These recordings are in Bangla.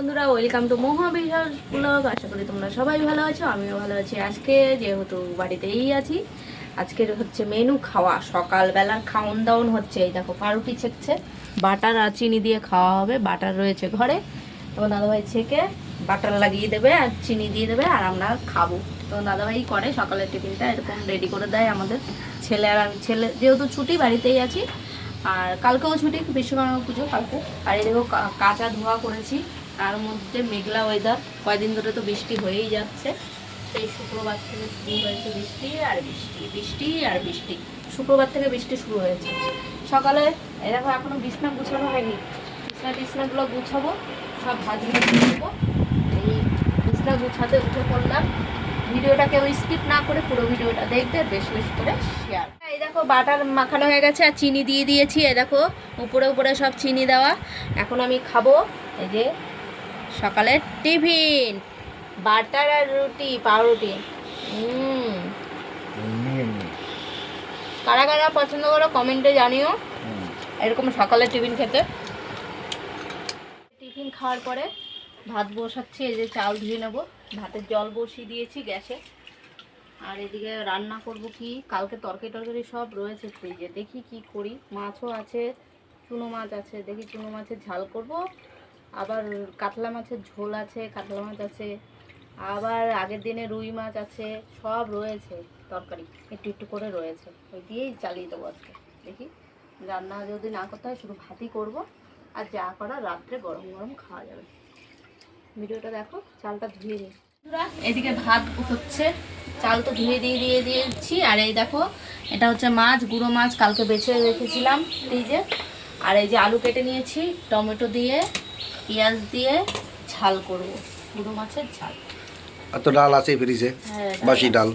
বন্ধুরা ওয়েলকাম টু মহাবিশাল ব্লগ আশা করি তোমরা সবাই ভালো আছো, আমিও ভালো আছি আজকে, যেহেতু বাড়িতেই আছি। আজকের হচ্ছে মেনু খাওয়া সকালবেলার খাওন দাওন হচ্ছে। এই দেখো, পাউরুটি ছেঁকছে, বাটার আর চিনি দিয়ে খাওয়া হবে, বাটার রয়েছে ঘরে। তো দাদাভাই ছেঁকে বাটার লাগিয়ে দেবে আর চিনি দিয়ে দেবে আর আমরা খাব। তো দাদাভাই করে, সকালের টিফিনটা এরকম রেডি করে দেয় আমাদের ছেলে আর আমি। ছেলে, যেহেতু ছুটি, বাড়িতেই আছি। আর কালকেও ছুটি, বিশ্বকর্মা পুজো কালকে। আর কা- কাঁচা ধোয়া করেছি। তার মধ্যে মেঘলা ওয়েদার কয়দিন ধরে তো বৃষ্টি হয়েই যাচ্ছে। সেই শুক্রবার থেকে শুরু হয়েছে বৃষ্টি আর বৃষ্টি বৃষ্টি আর বৃষ্টি। শুক্রবার থেকে বৃষ্টি শুরু হয়েছে। সকালে, এই দেখো, এখনও বিছনা গুছানো হয়নি। বিছনা টিছনাগুলো গুছাবো, সব ভাজিয়ে দেবো এই বিছনা গুছাতে উঠে পড়লাম। ভিডিওটা কেউ স্কিপ না করে পুরো ভিডিওটা দেখবে, বেশ বেশি করে শেয়ার এই দেখো, বাটার মাখানো হয়ে গেছে আর চিনি দিয়ে দিয়েছি। এ দেখো, উপরে উপরে সব চিনি দেওয়া। এখন আমি খাব, এই যে সকালের টিফিন। বাটার আর রুটি, পাউরুটি। কারা কারা পছন্দ করো কমেন্টে জানিও। এরকম সকালে টিফিন খেতে। টিফিন খাওয়ার পরে ভাত বসাচ্ছি, এই যে চাল ধুয়ে নেব। ভাতের জল বসিয়ে দিয়েছি গ্যাসে। আর এদিকে রান্না করব কি? কালকে তরকারি সব রয়েছে ফ্রিজে। দেখি কি করি। মাছও আছে, চুনো মাছ আছে। দেখি চুনো মাছের ঝাল করব। আবার কাতলা মাছের ঝোল আছে, কাতলা মাছ আছে, আবার আগের দিনে রুই মাছ আছে, সব রয়েছে তরকারি, একটু একটু করে রয়েছে। ওই দিয়েই চালিয়ে দেবো আজকে। দেখি, রান্না যদি না করতে হয়, শুধু ভাতই করব। আর যা করা রাত্রে গরম গরম খাওয়া যাবে। ভিডিওটা দেখো, চালটা ধুয়ে নিই। এদিকে ভাত হচ্ছে। চাল তো ধুয়ে দিয়ে দিয়ে দিয়েছি। আর এই দেখো, এটা হচ্ছে মাছ, গুঁড়ো মাছ, কালকে বেছে রেখেছিলাম ফ্রিজে। আর এই যে আলু কেটে নিয়েছি, টমেটো দিয়ে। পেঁয়াজ দিয়ে ঝাল করব। গুঁড়ো মাছের ঝাল। আর তো ডাল আছে ফ্রিজে হ্যাঁ বাসি ডাল।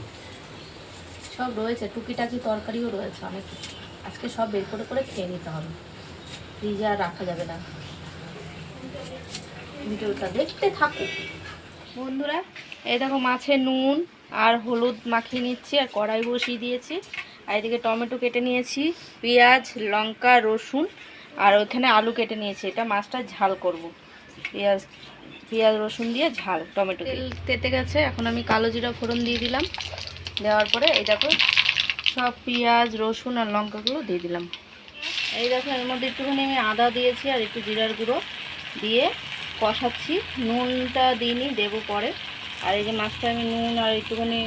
সব রয়েছে টুকিটাকি তরকারিও রয়েছে অনেক। আজকে সব বের করে করে খেয়ে নিতে হবে। ফ্রিজে আর রাখা যাবে না। ভিডিওটা দেখতে থাকো বন্ধুরা এই দেখো মাছে নুন আর হলুদ মাখিয়ে নিচ্ছি আর কড়াই বসিয়ে দিয়েছি। আর এদিকে টমেটো কেটে নিয়েছি পেঁয়াজ লঙ্কা রসুন আর ওখানে আলু কেটে নিয়েছি। এটা মাছটা ঝাল করব। পেঁয়াজ পেঁয়াজ, রসুন দিয়ে ঝাল, টমেটো তেল তেতে গেছে, এখন আমি কালো জিরা ফোড়ন দিয়ে দিলাম। দেওয়ার পরে এই দেখো, সব পেঁয়াজ, রসুন আর লঙ্কাগুলো দিয়ে দিলাম। এই দেখো, এর মধ্যে একটুখানি আমি আদা দিয়েছি আর একটু জিরার গুঁড়ো দিয়ে কষাচ্ছি। নুনটা দিইনি, দেবো পরে। আর এই যে মাছটা আমি নুন আর একটুখানি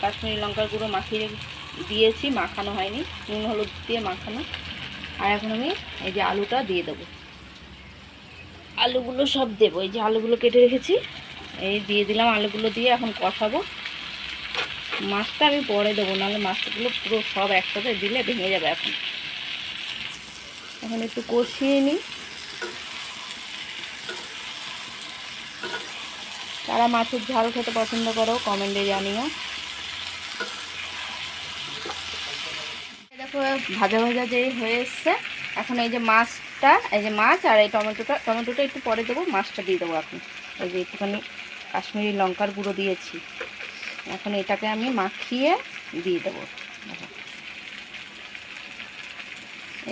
কাশ্মীরি লঙ্কার গুঁড়ো মাখিয়ে দিয়েছি, মাখানো হয়নি। নুন হলুদ দিয়ে মাখানো। আর এখন আমি এই যে আলুটা দিয়ে দেবো। আলুগুলো সব দেবো। এই যে আলুগুলো কেটে রেখেছি, এই দিয়ে দিলাম আলুগুলো দিয়ে এখন কষাবো। মাছটা আমি পরে দেবো, নাহলে মাছগুলো পুরো সব একসাথে দিলে ভেঙে যাবে এখন। এখন একটু কষিয়ে নিই। তারা মাছের ঝাল খেতে পছন্দ করো, কমেন্টে জানিও। দেখো, ভাজা ভাজা যেই হয়ে এসছে এখন এই যে মাছটা, এই যে মাছ আর এই টমেটোটা টমেটোটা একটু পরে দেবো, মাছটা দিয়ে দেবো এখন। এই যে একটুখানি কাশ্মীরি লঙ্কার গুঁড়ো দিয়েছি। এখন এটাকে আমি মাখিয়ে দিয়ে দেবো।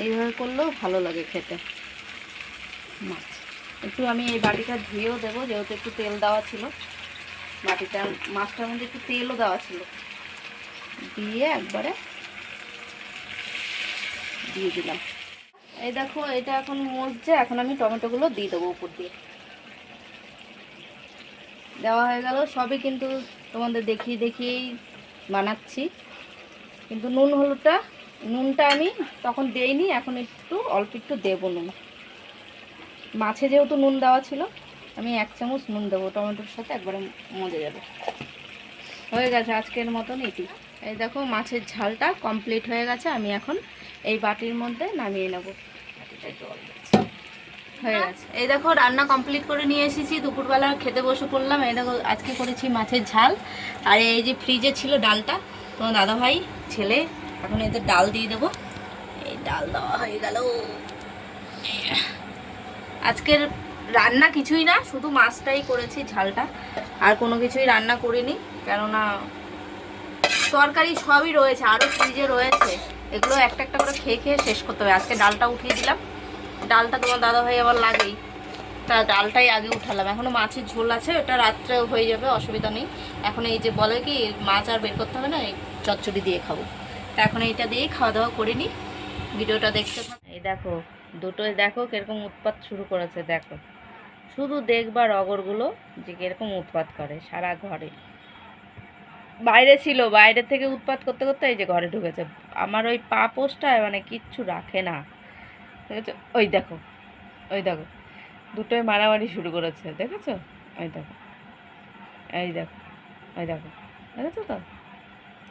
এইভাবে করলেও ভালো লাগে খেতে। মাছ। একটু আমি এই বাটিটা ধুয়েও দেবো, যেহেতু একটু তেল দেওয়া ছিল। বাটিটা, মাছটার মধ্যে একটু তেলও দেওয়া ছিল। দিয়ে একবারে দিয়ে দিলাম। এই দেখো, এটা এখন মরছে। এখন আমি টমেটোগুলো দিয়ে দেবো উপর দিয়ে। দেওয়া হয়ে গেল। সবই কিন্তু তোমাদের দেখিয়ে দেখিয়েই বানাচ্ছি। কিন্তু নুন, হলুদটা, নুনটা আমি তখন দেইনি, এখন একটু, অল্প একটু দেবো নুন। মাছে যেহেতু নুন দেওয়া ছিল, আমি এক চামচ নুন দেবো। টমেটোর সাথে একবারে মজে যাবে। হয়ে গেছে আজকের মতন এটি। এই দেখো, মাছের ঝালটা কমপ্লিট হয়ে গেছে। আমি এখন এই বাটির মধ্যে নামিয়ে নেব। হয়ে গেছে। এই দেখো, রান্না কমপ্লিট করে নিয়ে এসেছি। দুপুরবেলা খেতে বসে পড়লাম। এই দেখো, আজকে করেছি মাছের ঝাল। আর এই যে ফ্রিজে ছিল ডালটা, তোমার দাদা ভাই ছেলে, এখন এদের ডাল দিয়ে দেবো। এই ডাল দেওয়া হয়ে গেল। আজকের রান্না কিছুই না, শুধু মাছটাই করেছি, ঝালটা। আর কোনো কিছুই রান্না করিনি, কেননা তরকারি সবই রয়েছে, আরও ফ্রিজে রয়েছে। এগুলো একটা একটা করে খেয়ে খেয়ে শেষ করতে হবে। আজকে ডালটা উঠিয়ে দিলাম। ডালটা তোমার দাদা ভাই আবার লাগেই। তা ডালটাই আগে উঠালাম। এখনও মাছের ঝোল আছে, ওটা রাত্রে হয়ে যাবে, অসুবিধা নেই। এখন এই যে বলে কি, মাছ আর বের করতে হবে না, এই চচ্চড়ি দিয়ে খাব। তা এখন এইটা দিয়েই খাওয়া দাওয়া করে নিই। ভিডিওটা দেখতে এই দেখো, দুটোই দেখো কীরকম উৎপাত শুরু করেছে, দেখো। শুধু দেখবার অগরগুলো যে কীরকম উৎপাত করে সারা ঘরে। বাইরে ছিল, বাইরে থেকে উৎপাত করতে করতে এই যে ঘরে ঢুকেছে। আমার ওই পা পোস্টায় মানে কিচ্ছু রাখে না। ওই দেখো ওই দেখো। দুটোই মারামারি শুরু করেছে, দেখেছ? ওই দেখো, এই দেখো ওই দেখো, দেখেছ তো?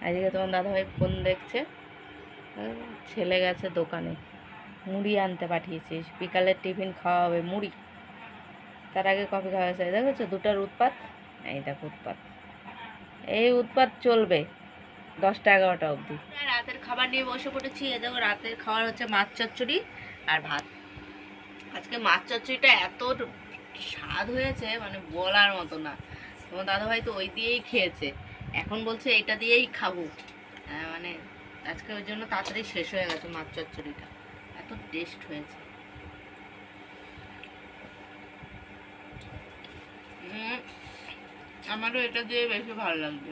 আজকে তোমার দাদাভাই ফোন দেখছে ছেলে গেছে দোকানে, মুড়ি আনতে পাঠিয়েছিস বিকালের টিফিন খাওয়া হবে মুড়ি। তার আগে কফি খাওয়া হয়েছে দেখেছ? দুটার উৎপাত, এই দেখো উৎপাত। এই উৎপাত চলবে দশটা এগারোটা অবধি। রাতের খাবার নিয়ে বসে পড়েছি এ দেখো রাতের খাবার হচ্ছে মাছ চচ্চড়ি আর ভাত। আজকে মাছ চচ্চড়িটা এত স্বাদ হয়েছে মানে বলার মতো না। তোমার দাদাভাই তো ওই দিয়েই খেয়েছে। এখন বলছে এটা দিয়েই খাব। মানে আজকে ওই জন্য তাড়াতাড়ি শেষ হয়ে গেছে মাছ চচ্চড়িটা। এত টেস্ট হয়েছে। আমারও এটা দিয়ে বেশি ভালো লাগবে